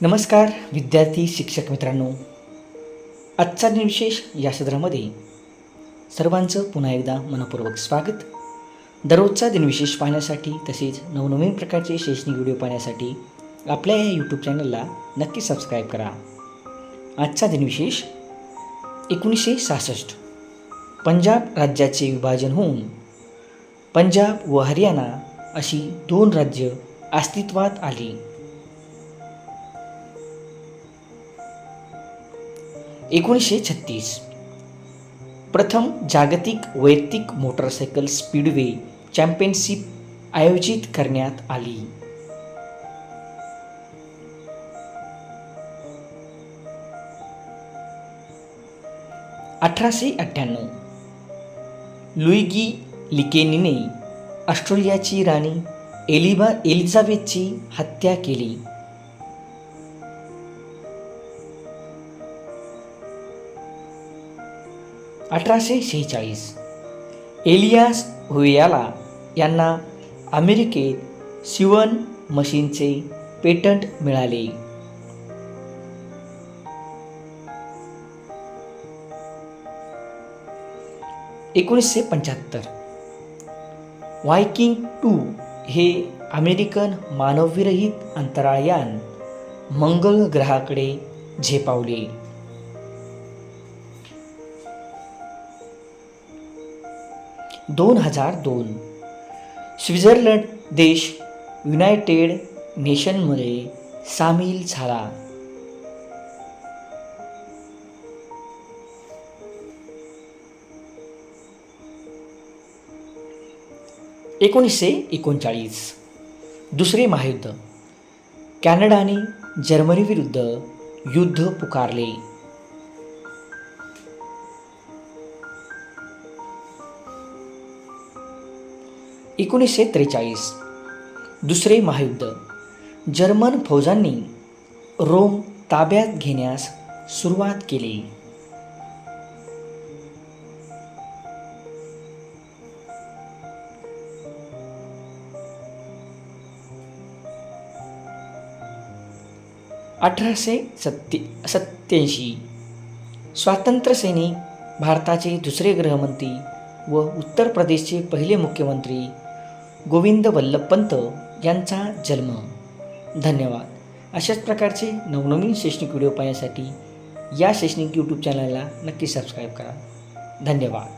नमस्कार विद्यार्थी शिक्षक मित्रांनो. आजचा दिनविशेष या सदरामध्ये सर्वांचं पुन्हा एकदा मनपूर्वक स्वागत. दररोजचा दिनविशेष पाहण्यासाठी तसेच नवनवीन प्रकारचे शैक्षणिक व्हिडिओ पाहण्यासाठी आपल्या या यूट्यूब चॅनलला नक्की सबस्क्राईब करा. आजचा दिनविशेष एकोणीसशे सहासष्ट. पंजाब राज्याचे विभाजन होऊन पंजाब व हरियाणा अशी दोन राज्य अस्तित्वात आली. एकोणीसशे छत्तीस. प्रथम जागतिक वैयक्तिक मोटरसायकल स्पीडवे चॅम्पियनशिप आयोजित करण्यात आली. अठराशे अठ्ठ्याण्णव. लुईगी लिकेनीने ऑस्ट्रेलियाची राणी एलिबा एलिझाबेथची हत्या केली. अठराशे शेहेचाळीस. एलियास हुयाला यांना अमेरिकेत शिवण मशीनचे पेटंट मिळाले. एकोणीसशे पंच्याहत्तर. वायकिंग टू हे अमेरिकन मानवविरहित अंतराळयान मंगल ग्रहाकडे झेपावले. दोन हजार दोन. स्वित्झर्लंड देश युनायटेड नेशनमध्ये सामील झाला. एकोणीसशे एकोणचाळीस. दुसरे महायुद्ध. कॅनडाने जर्मनीविरुद्ध युद्ध पुकारले. एकोणीसशे त्रेचाळीस. दुसरे महायुद्ध. जर्मन फौजांनी रोम ताब्यात घेण्यास सुरुवात केली. अठराशे सत्ते सत्याऐंशी स्वातंत्र्य सैनिक भारताचे दुसरे गृहमंत्री व उत्तर प्रदेशचे पहिले मुख्यमंत्री गोविंद वल्लभ पंत यांचा जन्म. धन्यवाद. अशाच प्रकारचे नवनवीन शैक्षणिक व्हिडिओ पाहण्यासाठी या शैक्षणिक यूट्यूब चॅनलला नक्की सबस्क्राईब करा. धन्यवाद.